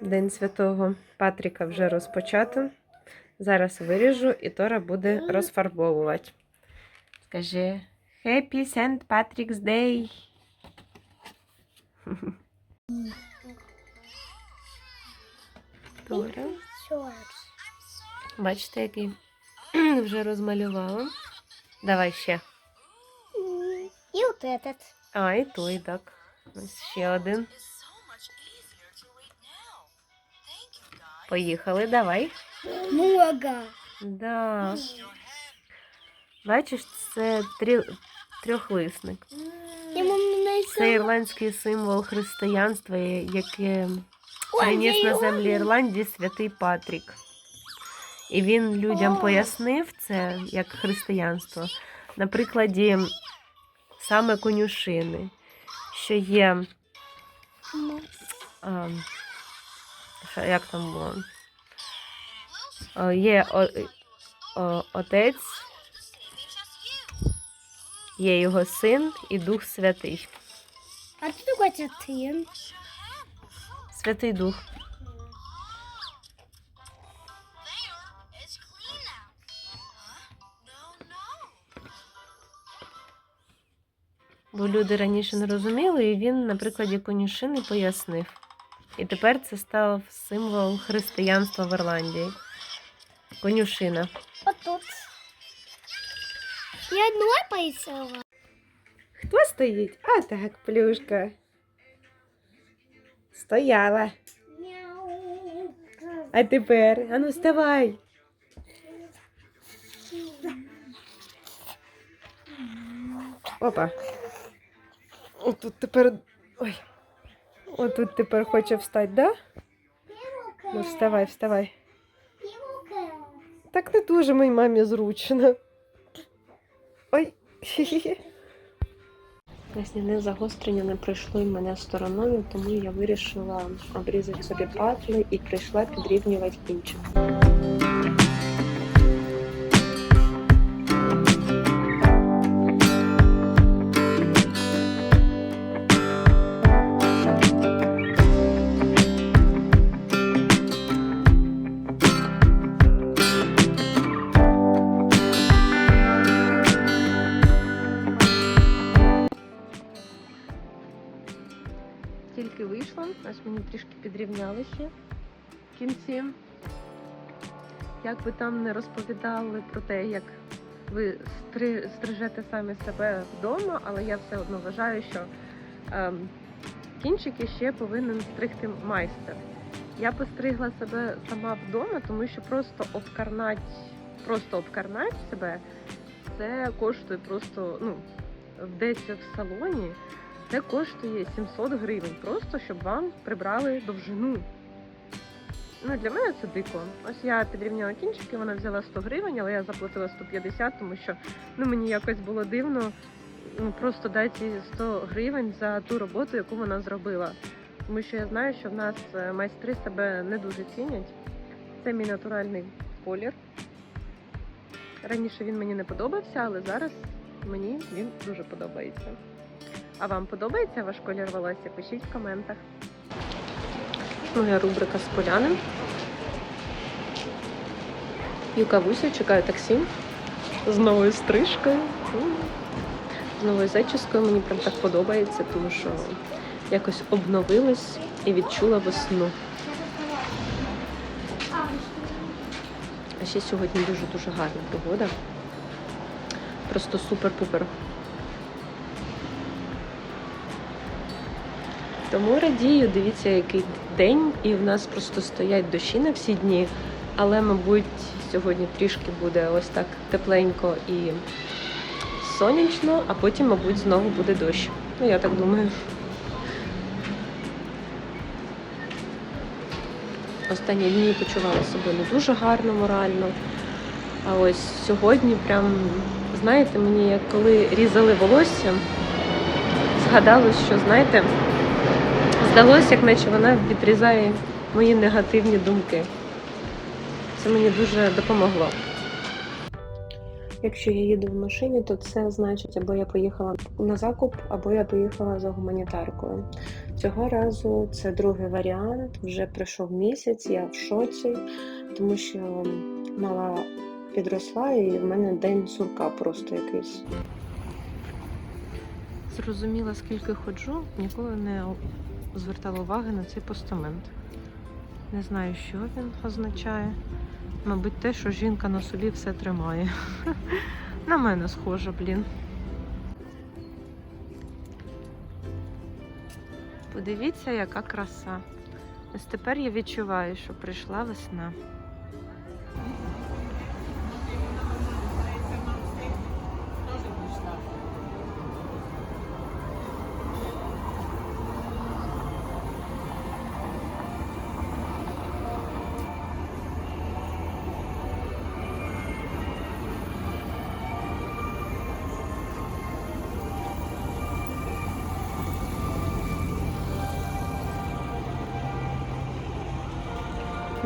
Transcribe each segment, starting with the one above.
День Святого Патріка вже розпочато. Зараз виріжу і Тора буде розфарбовувати. Скажи Happy St. Patrick's Day. Тора. Бачите, який вже розмалювала. Давай ще. И вот этот. А, і той так. Ось ще один. Поїхали, давай. Много. Да. Бачиш, це трі... трьохлисник. Це ірландський символ християнства, яке приніс на землі Ірландії святий Патрік. І він людям пояснив це як християнство на прикладі саме конюшини, що є. А, як там було? А, є о, о, отець, є його син і Дух Святий. А ты такой ты? Святий Дух. Бо люди раніше не розуміли, і він на прикладі конюшини пояснив. І тепер це став символ християнства в Ірландії. Конюшина. Вот тут. Я одной порисовала. Хто стоїть? А так, плюшка. Стояла. А тепер? Ану, вставай. Опа. Отут тепер. Ой. Отут тепер хоче встати, да? Ну, вставай, вставай. Так не дуже моїй мамі зручно. Ой. Весняне загострення не пройшло і мене стороною, тому я вирішила обрізати собі патлю і прийшла підрівнювати кінчик. Ось мені трішки підрівняли ще в кінці. Як би там не розповідали про те, як ви стри- стрижете самі себе вдома, але я все одно вважаю, що ем, кінчики ще повинен стригти майстер. Я постригла себе сама вдома, тому що просто обкарнать, просто обкарнать себе, це коштує просто ну, десь в салоні. Це коштує 700 гривень, просто щоб вам прибрали довжину. Ну, для мене це дико. Ось я підрівняла кінчики, вона взяла 100 гривень, але я заплатила 150, тому що ну, мені якось було дивно ну, просто дати 100 гривень за ту роботу, яку вона зробила. Тому що я знаю, що в нас е, майстри себе не дуже цінять. Це мій натуральний колір. Раніше він мені не подобався, але зараз мені він дуже подобається. А вам подобається ваш колір волосся? Пишіть в коментах. Моя рубрика з поляним. Юка Вуся, чекаю таксі. З новою стрижкою. З новою зачіскою мені прям так подобається, тому що якось обновилась і відчула весну. А ще сьогодні дуже-дуже гарна погода. Просто супер-пупер. Тому радію, дивіться, який день, і в нас просто стоять дощі на всі дні. Але, мабуть, сьогодні трішки буде ось так тепленько і сонячно, а потім, мабуть, знову буде дощ. Ну, я так думаю. Останні дні почувала себе не дуже гарно морально. А ось сьогодні, прям, знаєте, мені як коли різали волосся, згадалось, що, знаєте, здалося, як наче вона відрізає мої негативні думки. Це мені дуже допомогло. Якщо я їду в машині, то це значить, або я поїхала на закуп, або я поїхала за гуманітаркою. Цього разу це другий варіант. Вже пройшов місяць, я в шоці, тому що мала підросла і в мене день сурка просто якийсь. Зрозуміла, скільки ходжу, ніколи не звертала уваги на цей постамент. Не знаю, що він означає. Мабуть, те, що жінка на собі все тримає. На мене схоже, блін. Подивіться, яка краса. Ось тепер я відчуваю, що прийшла весна.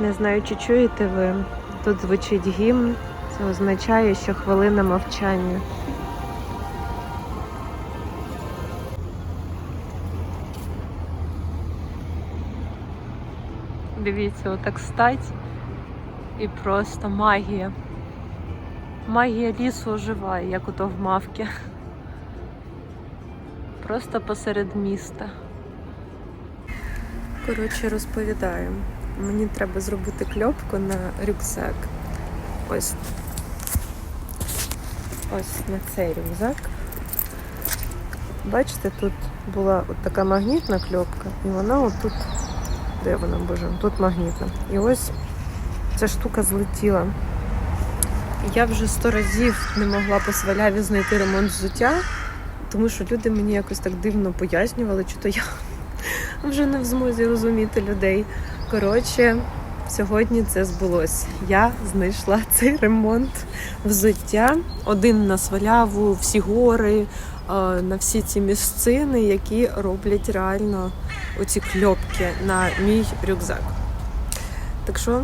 Не знаю, чи чуєте ви. Тут звучить гімн. Це означає, що хвилина мовчання. Дивіться, отак стать і просто магія. Магія лісу оживає, як ото в мавки. Просто посеред міста. Коротше, розповідаю. Мені треба зробити кльопку на рюкзак. Ось. Ось на цей рюкзак. Бачите, тут була от така магнітна кльопка, і вона отут. Де вона, боже? Тут магнітна. І ось ця штука злетіла. Я вже сто разів не могла по сваляві знайти ремонт взуття, тому що люди мені якось так дивно пояснювали, чи то я вже не в змозі розуміти людей. Коротше, сьогодні це збулось. Я знайшла цей ремонт взуття. Один на сваляву, всі гори, е, на всі ці місцини, які роблять реально оці кльопки на мій рюкзак. Так що,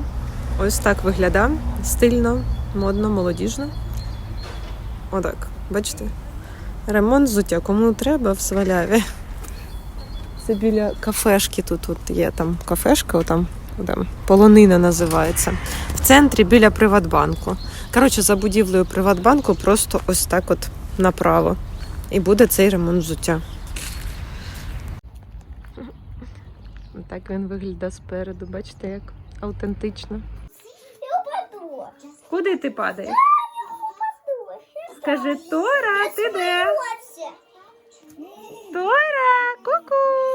ось так виглядає. Стильно, модно, молодіжно. Отак, бачите? Ремонт взуття, кому треба в сваляві. Це біля кафешки. Тут от є там кафешка, там, там полонина називається. В центрі біля Приватбанку. Коротше, за будівлею Приватбанку просто ось так от направо. І буде цей ремонт взуття. Так він виглядає спереду, бачите, як автентично. Упаду. Куди ти падаєш? Скажи, Тора, ти де? Тора, ку-ку.